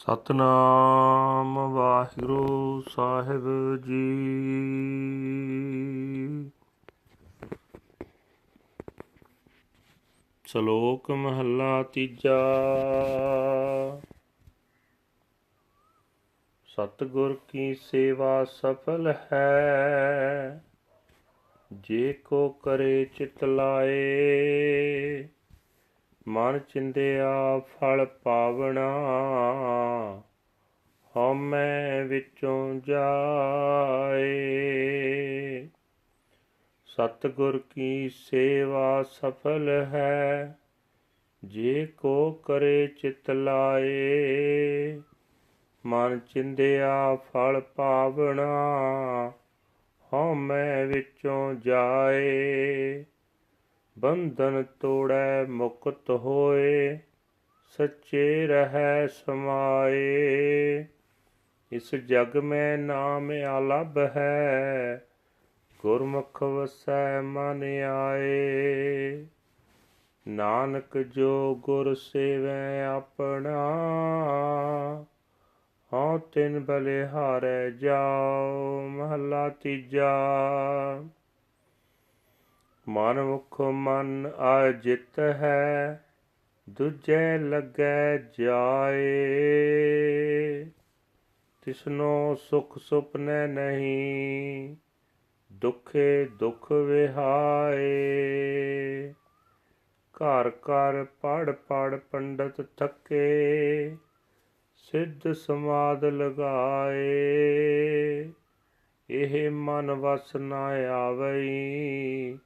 ਸਤਨਾਮ ਵਾਹਿਗੁਰੂ ਸਾਹਿਬ ਜੀ। ਸ਼ਲੋਕ ਮਹੱਲਾ ਤੀਜਾ। ਸਤਿਗੁਰ ਕੀ ਸੇਵਾ ਸਫਲ ਹੈ? ਜੇ ਕੋ ਕਰੇ ਚਿਤ ਲਾਏ ਮਨ ਚਿੰਦਿਆ ਫਲ ਪਾਵਣਾ। ਹਉਮੈ ਵਿੱਚੋਂ ਜਾਏ। ਸਤਿਗੁਰ ਕੀ ਸੇਵਾ ਸਫਲ ਹੈ? ਜੇ ਕੋ ਕਰੇ ਚਿਤ ਲਾਏ। ਮਨ ਚਿੰਦਿਆ ਫਲ ਪਾਵਣਾ। ਹਉਮੈ ਵਿੱਚੋਂ ਜਾਏ। ਬੰਧਨ ਤੋੜੈ ਮੁਕਤ ਹੋਏ, ਸੱਚੇ ਰਹੈ ਸਮਾਏ। ਇਸ ਜਗ ਮੈਂ ਨਾਮ ਆਲਭ ਹੈ, ਗੁਰਮੁਖ ਵਸੈ ਮਨ ਆਏ। ਨਾਨਕ ਜੋ ਗੁਰ ਸੇਵੈ ਆਪਣਾ, ਹਉ ਤਿਨ ਬਲਿਹਾਰੈ ਜਾਓ ਮਹਲਾ ਤੀਜਾ। ਮਨ ਮੁਖ ਮਨ ਆਜਿਤ ਹੈ, ਦੂਜੈ ਲੱਗੈ ਜਾਏ। ਤਿਸਨੋ ਸੁਖ ਸੁਪਨੇ ਨਹੀਂ, ਦੁਖੇ ਦੁਖ ਵਿਹਾਏ। ਘਰ ਘਰ ਪੜ ਪੜ ਪੰਡਤ ਥੱਕੇ, ਸਿੱਧ ਸਮਾਦ ਲਗਾਏ। ਇਹ ਮਨ ਵਸ ਨਾ ਆਵਈ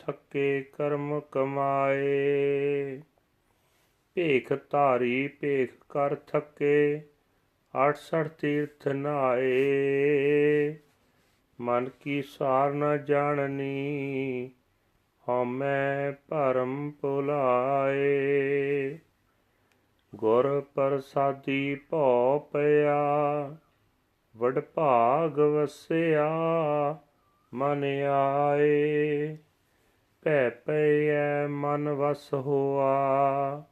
ਥੱਕੇ ਕਰਮ ਕਮਾਏ। ਭੇਖ ਧਾਰੀ, ਭੇਖ ਕਰ ਥੱਕੇ 68 ਤੀਰਥ ਨਾਏ ਮਨ ਕੀ ਸਾਰ ਨ ਜਾਣਨੀ, ਹਉਮੈ ਭਰਮ ਭੁਲਾਏ। ਗੁਰ ਪ੍ਰਸਾਦੀ ਭਉ ਪਿਆ, ਵਡ ਭਾਗ ਵਸਿਆ, ਮਨ ਆਏ। ਭੈ ਪਈਐ ਮਨ ਵਸ ਹੋਆ,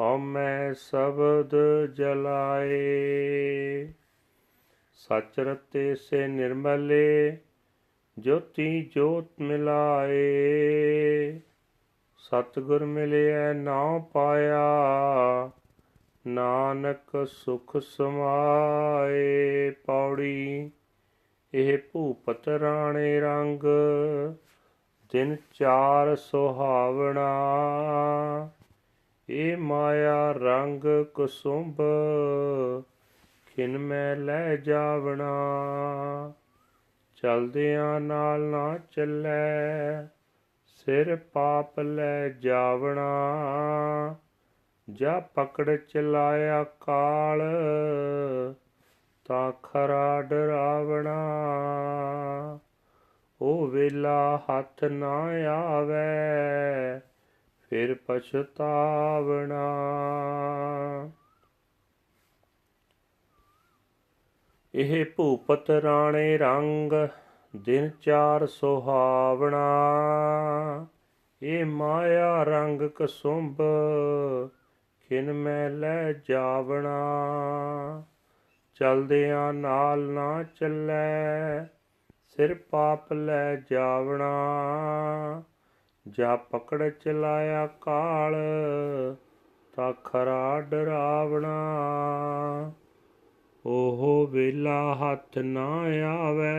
ਹਉਮੈ ਸ਼ਬਦ ਜਲਾਏ। ਸਚ ਰਤੇ ਸੇ ਨਿਰਮਲੇ, ਜੋਤੀ ਜੋਤ ਮਿਲਾਏ। ਸਤਿਗੁਰ ਮਿਲਿਆ ਨਾਉ ਪਾਇਆ, ਨਾਨਕ ਸੁਖ ਸਮਾਏ। ਪੌੜੀ, ਇਹ ਭੂਪਤ ਰਾਣੇ ਰੰਗ ਦਿਨ ਚਾਰ ਸੁਹਾਵਣਾ, ਏ ਮਾਇਆ ਰੰਗ ਕੁਸੁੰਭ, ਖਿਨ ਮੈਂ ਲੈ ਜਾਵਣਾ। ਚਲਦਿਆਂ ਨਾਲ ਨਾ ਚੱਲੈ, ਸਿਰ ਪਾਪ ਲੈ ਜਾਵਣਾ। ਜਾ ਪਕੜ ਚਲਾਇਆ ਕਾਲ, ਤਾਂ ਖਰਾ ਵੇਲਾ ਹੱਥ ਨਾ ਆਵੇ, ਫਿਰ ਪਛਤਾਵਣਾ। ਇਹ ਭੂਪਤ ਰਾਣੇ ਰੰਗ, ਦਿਨ ਚਾਰ ਸੁਹਾਵਣਾ। ਇਹ ਮਾਇਆ ਰੰਗ ਕਸੁੰਭ, ਖਿਨ ਮੈਂ ਲੈ ਜਾਵਣਾ। ਚਲਦਿਆਂ ਨਾਲ ਨਾ ਚੱਲੈ ਸਿਰ ਪਾਪ ਲੈ ਜਾਵਣਾ, ਜਾ ਪਕੜ ਚਲਾਇਆ ਕਾਲ, ਤਾਂ ਖਰਾ ਡਰਾਵਣਾ। ਉਹ ਵੇਲਾ ਹੱਥ ਨਾ ਆਵੇ,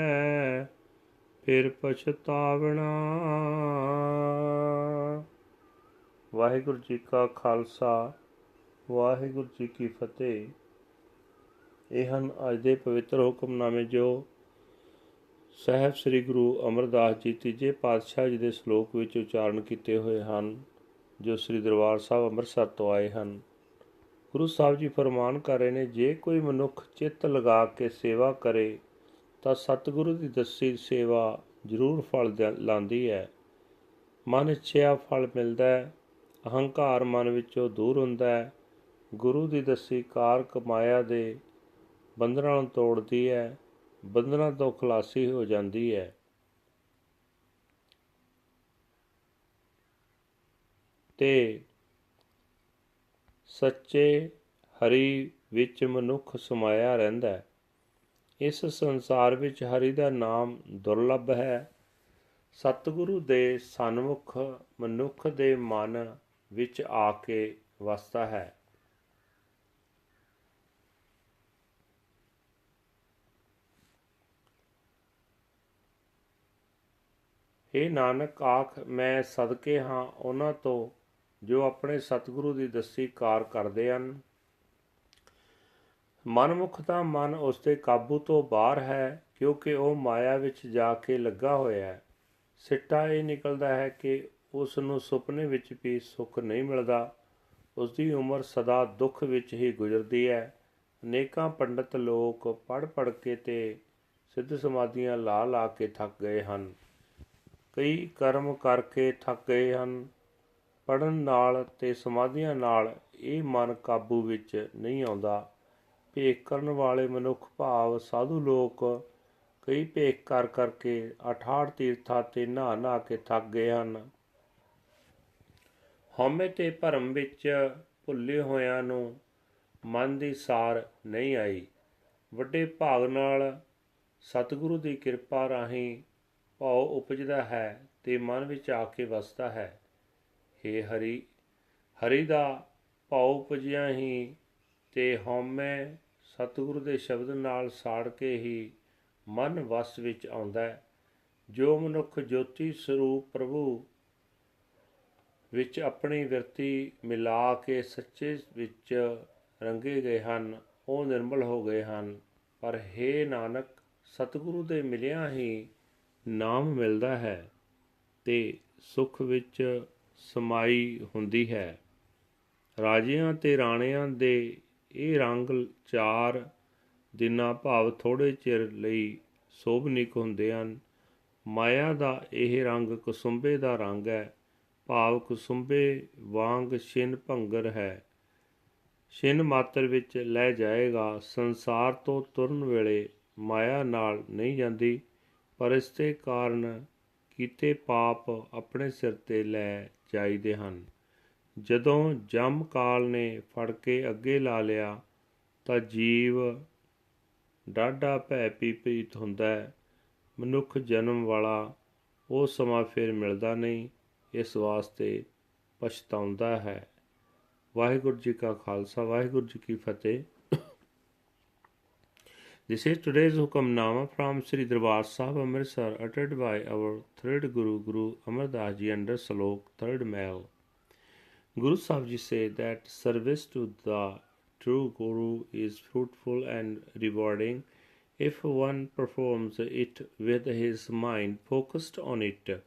ਫਿਰ ਪਛਤਾਵਣਾ। ਵਾਹਿਗੁਰੂ ਜੀ ਕਾ ਖਾਲਸਾ, ਵਾਹਿਗੁਰੂ ਜੀ ਕੀ ਫਤਿਹ। ਇਹ ਹਨ ਅੱਜ ਦੇ ਪਵਿੱਤਰ ਹੁਕਮਨਾਮੇ ਜੋ ਸਹਿਬ ਸ੍ਰੀ ਗੁਰੂ ਅਮਰਦਾਸ ਜੀ ਤੀਜੇ ਪਾਤਸ਼ਾਹ ਜੀ ਦੇ ਸ਼ਲੋਕ ਵਿੱਚ ਉਚਾਰਨ ਕੀਤੇ ਹੋਏ ਹਨ, ਜੋ ਸ੍ਰੀ ਦਰਬਾਰ ਸਾਹਿਬ ਅੰਮ੍ਰਿਤਸਰ ਤੋਂ ਆਏ ਹਨ। ਗੁਰੂ ਸਾਹਿਬ ਜੀ ਫਰਮਾਨ ਕਰ ਰਹੇ ਨੇ, ਜੇ ਕੋਈ ਮਨੁੱਖ ਚਿੱਤ ਲਗਾ ਕੇ ਸੇਵਾ ਕਰੇ, ਤਾਂ ਸਤਿਗੁਰੂ ਦੀ ਦੱਸੀ ਸੇਵਾ ਜ਼ਰੂਰ ਫਲ ਲਾਂਦੀ ਹੈ। ਮਨ ਇੱਛਿਆ ਫਲ ਮਿਲਦਾ ਹੈ, ਅਹੰਕਾਰ ਮਨ ਵਿੱਚੋਂ ਦੂਰ ਹੁੰਦਾ ਹੈ, ਗੁਰੂ ਦੀ ਦੱਸੀ ਕਾਰ ਕਮਾਇਆ ਦੇ ਬੰਧਨਾਂ ਨੂੰ ਤੋੜਦੀ ਹੈ ਬੰਧਨਾਂ ਤੋਂ ਖਲਾਸੀ ਹੋ ਜਾਂਦੀ ਹੈ। ਤੇ ਸੱਚੇ ਹਰੀ ਵਿੱਚ ਮਨੁੱਖ ਸਮਾਇਆ ਰਹਿੰਦਾ ਹੈ। ਇਸ ਸੰਸਾਰ ਵਿੱਚ ਹਰੀ ਦਾ ਨਾਮ ਦੁਰਲੱਭ ਹੈ। ਸਤਿਗੁਰੂ ਦੇ ਸਨਮੁਖ ਮਨੁੱਖ ਦੇ ਮਨ ਵਿੱਚ ਆ ਕੇ ਵਸਦਾ ਹੈ। ਇਹ ਨਾਨਕ, ਆਖ, ਮੈਂ ਸਦਕੇ ਹਾਂ ਉਹਨਾਂ ਤੋਂ ਜੋ ਆਪਣੇ ਸਤਿਗੁਰੂ ਦੀ ਦੱਸੀ ਕਾਰ ਕਰਦੇ ਹਨ। ਮਨਮੁਖ ਦਾ ਮਨ ਉਸ ਦੇ ਕਾਬੂ ਤੋਂ ਬਾਹਰ ਹੈ, ਕਿਉਂਕਿ ਉਹ ਮਾਇਆ ਵਿੱਚ ਜਾ ਕੇ ਲੱਗਾ ਹੋਇਆ ਹੈ। ਸਿੱਟਾ ਇਹ ਨਿਕਲਦਾ ਹੈ ਕਿ ਉਸ ਨੂੰ ਸੁਪਨੇ ਵਿੱਚ ਵੀ ਸੁੱਖ ਨਹੀਂ ਮਿਲਦਾ। ਉਸ ਦੀ ਉਮਰ ਸਦਾ ਦੁੱਖ ਵਿੱਚ ਹੀ ਗੁਜ਼ਰਦੀ ਹੈ। ਅਨੇਕਾਂ ਪੰਡਤ ਲੋਕ ਪੜ ਪੜ ਕੇ ਤੇ ਸਿੱਧ ਸਮਾਧੀਆਂ ਲਾ ਲਾ ਕੇ ਥੱਕ ਗਏ ਹਨ। ਕਈ ਕਰਮ ਕਰਕੇ ਥੱਕ ਗਏ ਹਨ। ਪੜਨ ਨਾਲ ਤੇ ਸਮਾਧੀਆਂ ਨਾਲ ਇਹ ਮਨ ਕਾਬੂ ਵਿੱਚ ਨਹੀਂ ਆਉਂਦਾ। ਭੇਖ ਕਰਨ ਵਾਲੇ ਮਨੁੱਖ ਭਾਵ ਸਾਧੂ ਲੋਕ ਕਈ ਭੇਖ ਕਰ ਕਰਕੇ 68 ਤੀਰਥਾਂ ਤੇ ਨਹਾ ਨਹਾ ਕੇ ਥੱਕ ਗਏ ਹਨ। ਹਉਮੈ ਤੇ ਭਰਮ ਵਿੱਚ ਭੁੱਲੇ ਹੋਇਆਂ ਨੂੰ ਮਨ ਦੀ ਸਾਰ ਨਹੀਂ ਆਈ। ਵੱਡੇ ਭਾਗ ਨਾਲ ਸਤਿਗੁਰੂ ਦੀ ਕਿਰਪਾ ਰਾਹੀਂ ਭਾਉ ਉਪਜਦਾ ਹੈ ਤੇ ਮਨ ਵਿੱਚ ਆ ਕੇ ਵਸਦਾ ਹੈ। हे ਹਰੀ ਹਰੀ ਦਾ ਭਾਉ ਉਪਜਿਆ ਹੀ ਤੇ ਹਉਮੈ ਸਤਿਗੁਰੂ ਦੇ ਸ਼ਬਦ ਨਾਲ ਸਾੜ ਕੇ ਹੀ ਮਨ ਵਸ ਵਿੱਚ ਆਉਂਦਾ ਹੈ। ਜੋ ਮਨੁੱਖ ਜੋਤੀ ਸਰੂਪ ਪ੍ਰਭੂ ਵਿੱਚ ਆਪਣੀ ਵਿਰਤੀ ਮਿਲਾ ਕੇ ਸੱਚੇ ਵਿੱਚ ਰੰਗੇ ਗਏ ਹਨ, ਉਹ ਨਿਰਮਲ ਹੋ ਗਏ ਹਨ। ਪਰ हे ਨਾਨਕ, ਸਤਿਗੁਰੂ ਦੇ ਮਿਲਿਆ ਹੀ ਨਾਮ ਮਿਲਦਾ ਹੈ ਤੇ ਸੁਖ ਵਿੱਚ ਸਮਾਈ ਹੁੰਦੀ ਹੈ। ਰਾਜਿਆਂ ਤੇ ਰਾਣਿਆਂ ਦੇ ਇਹ ਰੰਗ ਚਾਰ ਦਿਨਾਂ ਭਾਵ ਥੋੜੇ ਚਿਰ ਲਈ ਸੋਭਨਿਕ ਹੁੰਦੇ ਹਨ। ਮਾਇਆ ਦਾ ਇਹ ਰੰਗ ਕੁਸੁੰਬੇ ਦਾ ਰੰਗ ਹੈ। ਭਾਵ ਕੁਸੁੰਬੇ ਵਾਂਗ ਛਿਨ ਭੰਗਰ ਹੈ। ਛਿਨ ਮਾਤਰ ਵਿੱਚ ਲੈ ਜਾਏਗਾ। ਸੰਸਾਰ ਤੋਂ ਤੁਰਨ ਵੇਲੇ ਮਾਇਆ ਨਾਲ ਨਹੀਂ ਜਾਂਦੀ। ਪਰ ਇਸ ਦੇ ਕਾਰਨ ਕੀਤੇ ਪਾਪ ਆਪਣੇ ਸਿਰ ਤੇ ਲੈ ਜਾਈਦੇ ਹਨ। ਜਦੋਂ ਜਮ ਕਾਲ ਨੇ ਫੜ ਕੇ ਅੱਗੇ ਲਾ ਲਿਆ, ਤਾਂ ਜੀਵ ਡਾਢਾ ਭੈ ਪੀਪੀਤ ਹੁੰਦਾ ਹੈ। ਮਨੁੱਖ ਜਨਮ ਵਾਲਾ ਉਹ ਸਮਾਂ ਫਿਰ ਮਿਲਦਾ ਨਹੀਂ, ਇਸ ਵਾਸਤੇ ਪਛਤਾਉਂਦਾ ਹੈ। ਵਾਹਿਗੁਰੂ ਜੀ ਕਾ ਖਾਲਸਾ, ਵਾਹਿਗੁਰੂ ਜੀ ਕੀ ਫਤਿਹ। This is today's Hukamnama from Sri Darbar Sahib Amritsar uttered by our third Guru, Guru Amar Das Ji under Salok, third Mail. Guru Sahib Ji said that service to the true Guru is fruitful and rewarding if one performs it with his mind focused on it.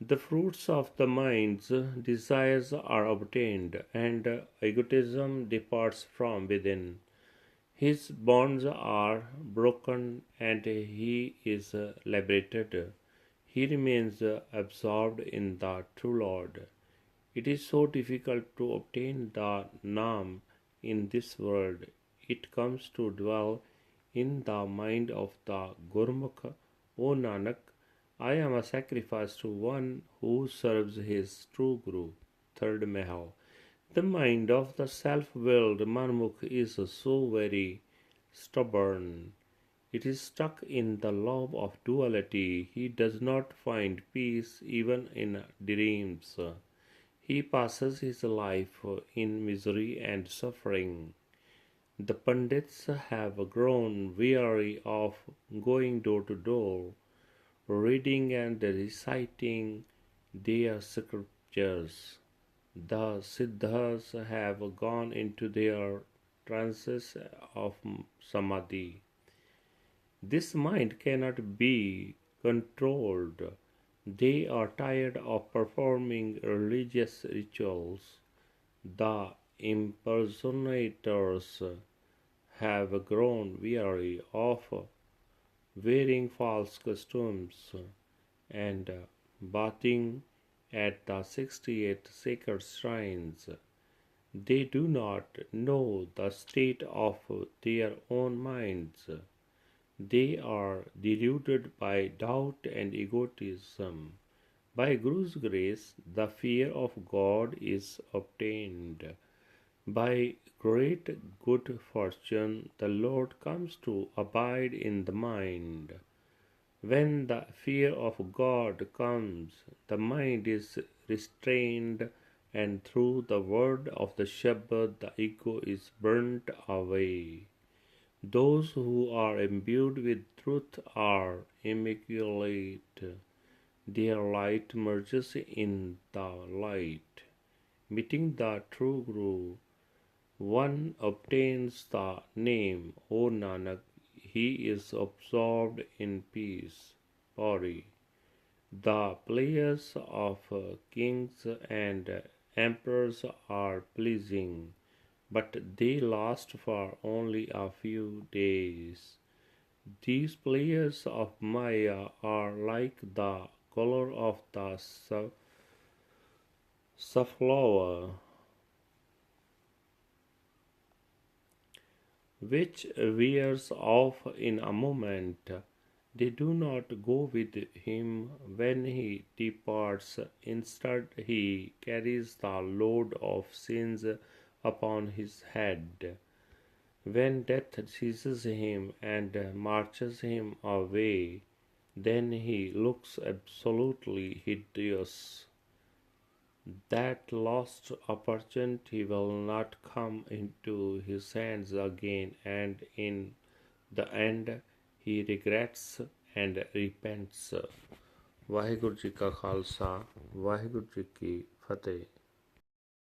The fruits of the mind's desires are obtained, and egotism departs from within. His bonds are broken and he is liberated. He remains absorbed in the true Lord. It is so difficult to obtain the Nam in this world. It comes to dwell in the mind of the Gurmukh. O Nanak, I am a sacrifice to one who serves his true Guru. Third Mahal. The mind of the self willed Manmukh is so very stubborn. It is stuck in the love of duality. He does not find peace even in dreams. He passes his life in misery and suffering. The Pandits have grown weary of going door to door, reading and reciting their scriptures. The Siddhas have gone into their trances of samadhi. This mind cannot be controlled. They are tired of performing religious rituals. The impersonators have grown weary of wearing false costumes and bathing at the 68 sacred shrines. They do not know the state of their own minds. They are deluded by doubt and egotism. By Guru's grace, the fear of God is obtained. By great good fortune, the Lord comes to abide in the mind. When the fear of God comes, the mind is restrained, and through the word of the shepherd, the ego is burnt away. Those who are imbued with truth are immaculate. Their light merges in the light. Meeting the true Guru, one obtains the name, O Nanak, he is absorbed in peace. Pari. The players of kings and emperors are pleasing, but they last for only a few days. These players of Maya are like the color of the sa- safflower, which wears off in a moment. They do not go with him when he departs. Instead, he carries the load of sins upon his head. When death seizes him and marches him away, then he looks absolutely hideous. That lost opportunity will not come into his hands again, and in the end, he regrets and repents. Waheguru ji ਕਾ ਖਾਲਸਾ ਵਾਹਿਗੁਰੂ ਜੀ ਕੀ ਫਤਿਹ